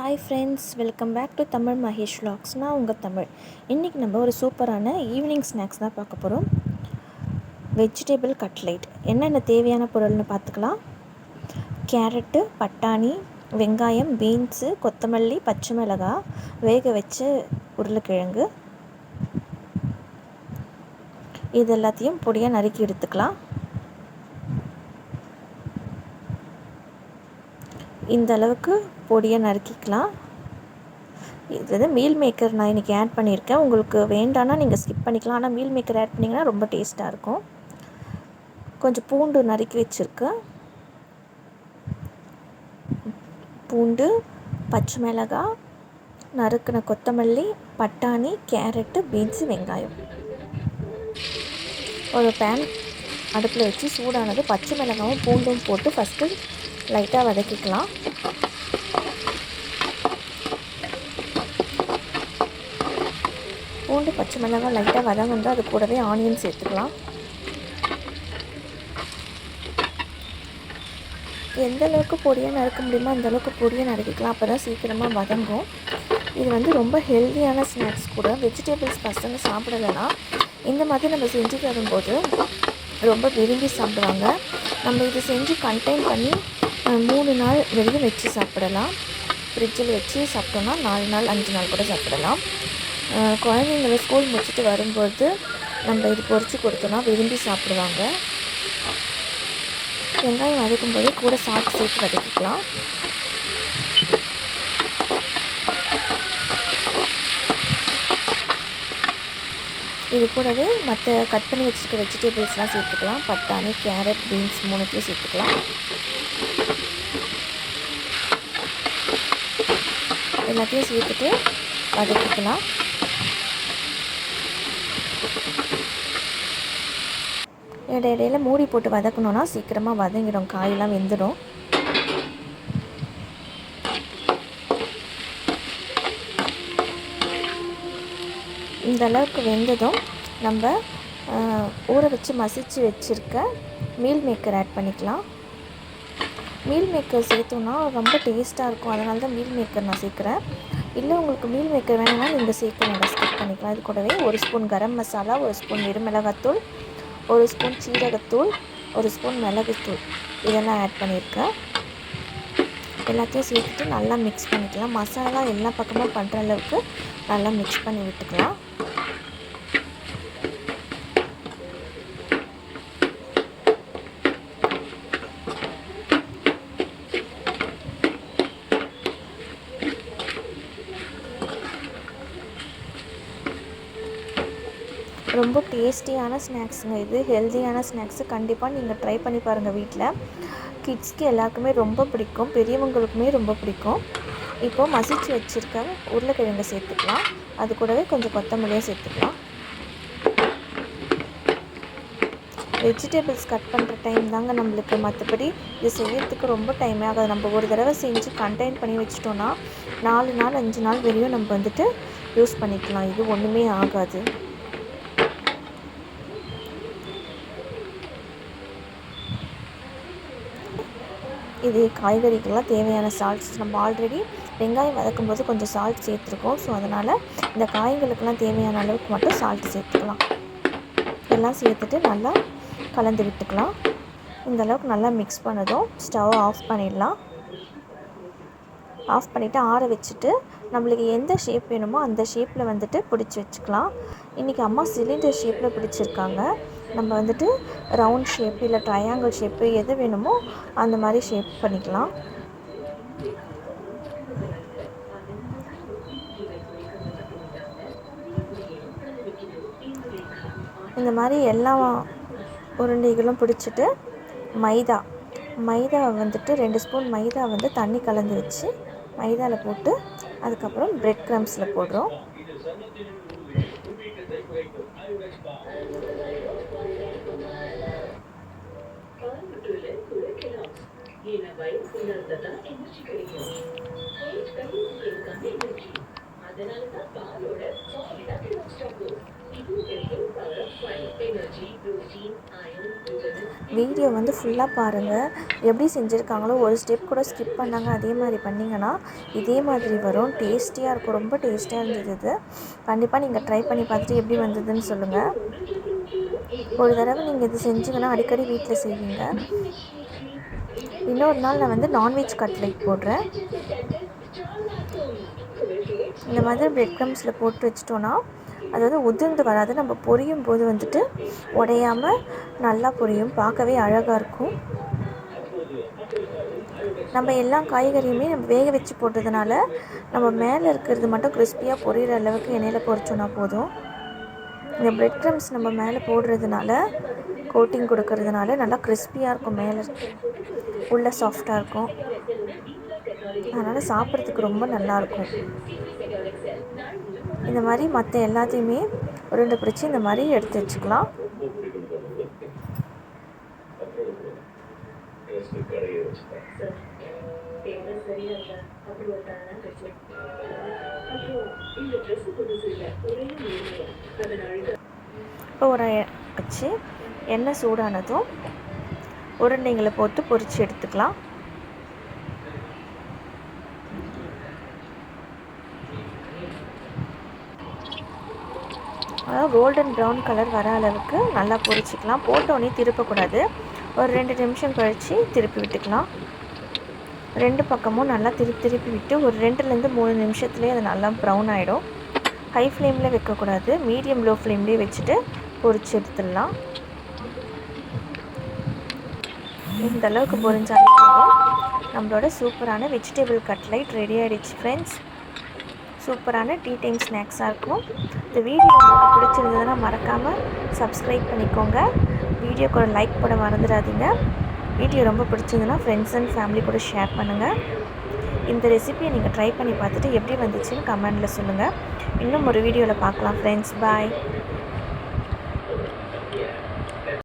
Hi friends welcome back to Tamil Mahesh vlogs நான் உங்கள் தமிழ். இன்றைக்கி நம்ம ஒரு சூப்பரான ஈவினிங் ஸ்நாக்ஸ் தான் பார்க்க போகிறோம் வெஜிடபிள் கட்லைட் என்னென்ன தேவையான பொருள்னு பார்த்துக்கலாம். கேரட்டு பட்டாணி வெங்காயம் பீன்ஸு கொத்தமல்லி பச்சை மிளகாய் வேக வச்சு உருளைக்கிழங்கு. இது எல்லாத்தையும் பொடியாக நறுக்கி எடுத்துக்கலாம். இந்த அளவுக்கு பொடியை நறுக்கிக்கலாம். இது வந்து மீல் மேக்கர் நான் இன்றைக்கி ஆட் பண்ணியிருக்கேன். உங்களுக்கு வேண்டான்னா நீங்கள் ஸ்கிப் பண்ணிக்கலாம். ஆனால் மீல் மேக்கர் ஆட் பண்ணிங்கன்னா ரொம்ப டேஸ்ட்டாக இருக்கும். கொஞ்சம் பூண்டு நறுக்கி வச்சுருக்கேன். பூண்டு பச்சை மிளகாய் நறுக்கின கொத்தமல்லி பட்டாணி கேரட்டு பீன்ஸு வெங்காயம். ஒரு பேன் அடுப்பில் வச்சு சூடானது பச்சை மிளகாவும் பூண்டும் போட்டு ஃபஸ்ட்டு லைட்டாக வதக்கிக்கலாம். பூண்டு பச்சை மிளகாய் லைட்டாக வதங்க அது கூடவே ஆனியன் சேர்த்துக்கலாம். எந்த அளவுக்கு பொடியாக நறுக்க முடியுமோ அந்த அளவுக்கு பொடியாக நறுக்கிக்கலாம். அப்போ தான் சீக்கிரமாக வதங்கும். இது வந்து ரொம்ப ஹெல்த்தியான ஸ்நாக்ஸ் கூட. வெஜிடபிள்ஸ் பசங்க சாப்பிடலைன்னா இந்த மாதிரி நம்ம செஞ்சு தரும்போது ரொம்ப விரும்பி சாப்பிடுவாங்க. நம்ம இதை செஞ்சு கண்டெயின் பண்ணி மூணு நாள் வெளியே வச்சு சாப்பிடலாம். ஃப்ரிட்ஜில் வச்சு சாப்பிட்டோன்னா நாலு நாள் அஞ்சு நாள் கூட சாப்பிடலாம். குழந்தைங்கள ஸ்கூல் முடிச்சுட்டு வரும்போது நம்ம இது பொறிச்சு கொடுத்தோன்னா விரும்பி சாப்பிடுவாங்க. வெங்காயம் வதக்கும்போது கூட சாப்பிட்டு சேர்த்து வதக்கிக்கலாம். இது கூடவே மற்ற கட் பண்ணி வச்சுருக்க வெஜிடபிள்ஸ்லாம் சேர்த்துக்கலாம். பட்டாணி கேரட் பீன்ஸ் மூணுத்தையும் சேர்த்துக்கலாம். எல்லாத்தையும் சேர்த்துட்டு வதக்கிக்கலாம். இடையிடையில மூடி போட்டு வதக்கணுன்னா சீக்கிரமாக வதங்கிடும். காயெல்லாம் வெந்துடும். இந்த அளவுக்கு வெந்ததும் நம்ம ஊற வச்சு மசிச்சு வச்சுருக்க மீல் மேக்கர் ஆட் பண்ணிக்கலாம். மீல் மேக்கர் சேர்த்தோன்னா ரொம்ப டேஸ்ட்டாக இருக்கும். அதனால தான் மீல் மேக்கர் நான் சேர்க்குறேன். இல்லை உங்களுக்கு மீல் மேக்கர் வேணும்னா நீங்கள் சேர்க்க நீங்கள் ஸ்கிப் பண்ணிக்கலாம். இது கூடவே ஒரு ஸ்பூன் கரம் மசாலா ஒரு ஸ்பூன் மிளகாத்தூள் ஒரு ஸ்பூன் சீரகத்தூள் ஒரு ஸ்பூன் மிளகுத்தூள். இதெல்லாம் ஆட் பண்ணியிருக்கேன். எல்லாத்தையும் சேர்த்துட்டு நல்லா மிக்ஸ் பண்ணிக்கலாம். மசாலா எல்லா பக்கமும் பண்ணுற அளவுக்கு நல்லா மிக்ஸ் பண்ணி விட்டுக்கலாம். ரொம்ப டேஸ்டியான ஸ்நாக்ஸுங்க இது. ஹெல்த்தியான ஸ்நாக்ஸு. கண்டிப்பாக நீங்கள் ட்ரை பண்ணி பாருங்கள் வீட்டில் கிட்ஸ்க்கு எல்லாருக்குமே ரொம்ப பிடிக்கும். பெரியவங்களுக்குமே ரொம்ப பிடிக்கும். இப்போது மசிச்சு வச்சுருக்க உருளைக்கிழங்கை சேர்த்துக்கலாம். அது கூடவே கொஞ்சம் கொத்தமல்லியாக சேர்த்துக்கலாம். வெஜிடபிள்ஸ் கட் பண்ணுற டைம் தாங்க நம்மளுக்கு மற்றபடி இது செய்யறதுக்கு ரொம்ப டைம் ஆகாது. நம்ம ஒரு தடவை செஞ்சு கண்டெயின் பண்ணி வச்சிட்டோன்னா நாலு நாள் அஞ்சு நாள் வரையும் நம்ம வந்துட்டு யூஸ் பண்ணிக்கலாம். இது ஒன்றுமே ஆகாது. இது காய்கறிக்கெல்லாம் தேவையான சால்ட்ஸ் நம்ம ஆல்ரெடி வெங்காயம் வதக்கும் போது கொஞ்சம் சால்ட் சேர்த்துருக்கோம். ஸோ அதனால் இந்த காய்களுக்கெல்லாம் தேவையான அளவுக்கு மட்டும் சால்ட் சேர்த்துக்கலாம். எல்லாம் சேர்த்துட்டு நல்லா கலந்து விட்டுக்கலாம். இந்த அளவுக்கு நல்லா மிக்ஸ் பண்ணதும் ஸ்டவ் ஆஃப் பண்ணிடலாம். ஆஃப் பண்ணிவிட்டு ஆற வச்சுட்டு நம்மளுக்கு எந்த ஷேப் வேணுமோ அந்த ஷேப்பில் வந்துட்டு பிடிச்சி வச்சுக்கலாம். இன்றைக்கி அம்மா சிலிண்டர் ஷேப்பில் பிடிச்சிருக்காங்க. நம்ம வந்துட்டு ரவுண்ட் ஷேப் இல்லை ட்ரையாங்கிள் ஷேப்பு எது வேணுமோ அந்த மாதிரி ஷேப் பண்ணிக்கலாம். இந்த மாதிரி எல்லா உருண்டைகளும் பிடிச்சிட்டு மைதா மைதா வந்துட்டு ரெண்டு ஸ்பூன் மைதா வந்து தண்ணி கலந்து வச்சு மைதாவில் போட்டு அதுக்கப்புறம் பிரெட் க்ரம்ஸில் போடுறோம். வீடியோ வந்து ஃபுல்லாக பாருங்கள் எப்படி செஞ்சுருக்காங்களோ ஒரு ஸ்டெப் கூட ஸ்கிப் பண்ணாங்க. அதே மாதிரி பண்ணிங்கன்னா இதே மாதிரி வரும். டேஸ்டியாக இருக்கும். ரொம்ப டேஸ்டியாக இருந்தது இது. கண்டிப்பாக நீங்கள் ட்ரை பண்ணி பார்த்துட்டு எப்படி வந்ததுன்னு சொல்லுங்கள் ஒரு தடவை நீங்கள் இது செஞ்சிங்கன்னா அடிக்கடி வீட்டில் செய்வீங்க. இன்னொரு நாள் நான் வந்து நான்வெஜ் கட்லெட் போடுறேன். இந்த மாதிரி பிரெட் க்ரம்ஸில் போட்டு வச்சிட்டோன்னா அது வந்து உதிர்ந்து வராது. நம்ம பொரியும் போது வந்துட்டு உடையாமல் நல்லா பொரியும். பார்க்கவே அழகாக இருக்கும். நம்ம எல்லா காய்கறியுமே நம்ம வேக வச்சு போட்டதுனால நம்ம மேலே இருக்கிறது மட்டும் கிறிஸ்பியாக பொரியிற அளவுக்கு எண்ணெயில் பொரிச்சோன்னா போதும். இந்த பிரெட் க்ரம்ஸ் நம்ம மேலே போடுறதுனால கோட்டிங் கொடுக்கறதுனால நல்லா கிறிஸ்பியாக இருக்கும். மேலே உள்ளே சாஃப்டாக இருக்கும். அதனால் சாப்பிட்றதுக்கு ரொம்ப நல்லாயிருக்கும் இந்த மாதிரி மற்ற எல்லாத்தையுமே உருண்டை பிடிச்சி இந்த மாதிரி எடுத்து வச்சுக்கலாம். இப்போ ஒரு வச்சு எண்ணெய் சூடானதும் உருண்டைங்களை போட்டு பொரித்து எடுத்துக்கலாம். அதாவது கோல்டன் ப்ரௌன் கலர் வர அளவுக்கு நல்லா பொரிச்சிக்கலாம். போட்டோன்னே திருப்பக்கூடாது. ஒரு ரெண்டு நிமிஷம் கழித்து திருப்பி விட்டுக்கலாம். ரெண்டு பக்கமும் நல்லா திருப்பி திருப்பி விட்டு ஒரு ரெண்டுலேருந்து மூணு நிமிஷத்துலேயே அது நல்லா ப்ரௌன் ஆகிடும் ஹை ஃப்ளேமில் வைக்கக்கூடாது. மீடியம் லோ ஃப்ளேம்லேயே வச்சுட்டு பொறிச்சு எடுத்துடலாம். இந்த அளவுக்கு போதும். நம்மளோட சூப்பரான வெஜிடபிள் கட்லைட் ரெடி ஆகிடுச்சு ஃப்ரெண்ட்ஸ் சூப்பரான டீ டைம் ஸ்நாக்ஸாக இருக்கும். இந்த வீடியோ உங்களுக்கு பிடிச்சிருந்ததுன்னா மறக்காமல் சப்ஸ்கிரைப் பண்ணிக்கோங்க. வீடியோக்கு லைக் போட மறந்துடாதீங்க. வீடியோ ரொம்ப பிடிச்சிருந்ததுன்னா ஃப்ரெண்ட்ஸ் அண்ட் ஃபேமிலி கூட ஷேர் பண்ணுங்கள் இந்த ரெசிபியை நீங்கள் ட்ரை பண்ணி பார்த்துட்டு எப்படி வந்துச்சுன்னு கமெண்டில் சொல்லுங்கள் இன்னும் ஒரு வீடியோவில் பார்க்கலாம் ஃப்ரெண்ட்ஸ் பாய்